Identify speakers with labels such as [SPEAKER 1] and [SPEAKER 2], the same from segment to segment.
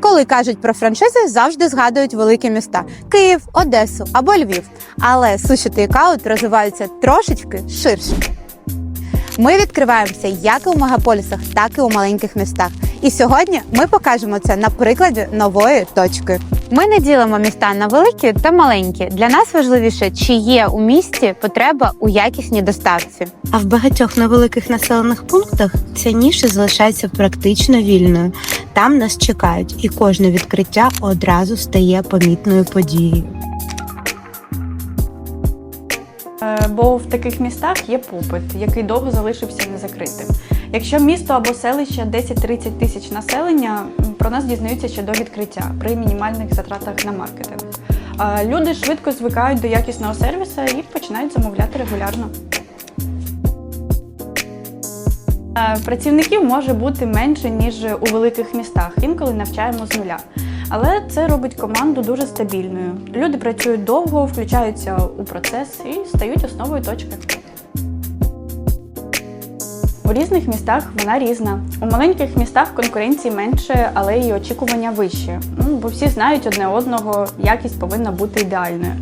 [SPEAKER 1] Коли кажуть про франшизи, завжди згадують великі міста Київ, Одесу або Львів. Але суші тейкаут розвиваються трошечки ширше. Ми відкриваємося як у мегаполісах, так і у маленьких містах. І сьогодні ми покажемо це на прикладі нової точки. Ми не ділимо міста на великі та маленькі. Для нас важливіше, чи є у місті потреба у якісній доставці.
[SPEAKER 2] А в багатьох невеликих населених пунктах ця ніша залишається практично вільною. Там нас чекають, і кожне відкриття одразу стає помітною подією.
[SPEAKER 3] Е, Бо в таких містах є попит, який довго залишився незакритим. Якщо місто або селище 10-30 тисяч населення, про нас дізнаються ще до відкриття при мінімальних затратах на маркетинг. Е, Люди швидко звикають до якісного сервісу і починають замовляти регулярно. Працівників може бути менше, ніж у великих містах. Інколи навчаємо з нуля. Але це робить команду дуже стабільною. Люди працюють довго, включаються у процес і стають основою точки. У різних містах вона різна. У маленьких містах конкуренції менше, але і очікування вищі. Ну, бо всі знають одне одного, якість повинна бути ідеальною.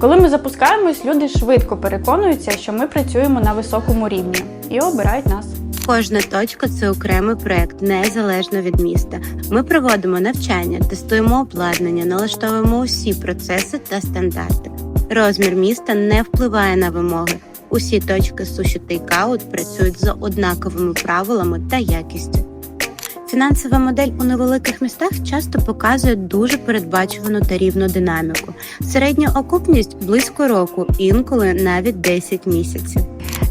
[SPEAKER 3] Коли ми запускаємось, люди швидко переконуються, що ми працюємо на високому рівні і обирають нас.
[SPEAKER 2] Кожна точка це окремий проект, незалежно від міста. Ми проводимо навчання, тестуємо обладнання, налаштовуємо усі процеси та стандарти. Розмір міста не впливає на вимоги. Усі точки суші тейкаут працюють за однаковими правилами та якістю. Фінансова модель у невеликих містах часто показує дуже передбачувану та рівну динаміку. Середня окупність близько року, інколи навіть 10 місяців.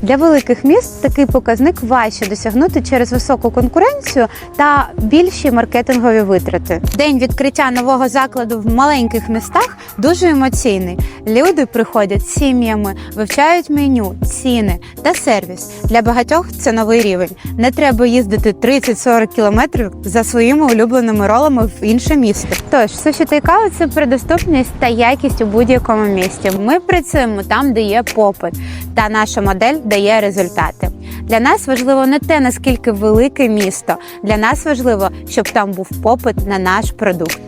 [SPEAKER 1] Для великих міст такий показник важче досягнути через високу конкуренцію та більші маркетингові витрати. День відкриття нового закладу в маленьких містах дуже емоційний. Люди приходять сім'ями, вивчають меню, ціни та сервіс. Для багатьох це новий рівень. Не треба їздити 30-40 кілометрів за своїми улюбленими ролами в інше місто. Тож суші тейкаут – це про доступність та якість у будь-якому місті. Ми працюємо там, де є попит, та наша модель дає результати. Для нас важливо не те, наскільки велике місто. Для нас важливо, щоб там був попит на наш продукт.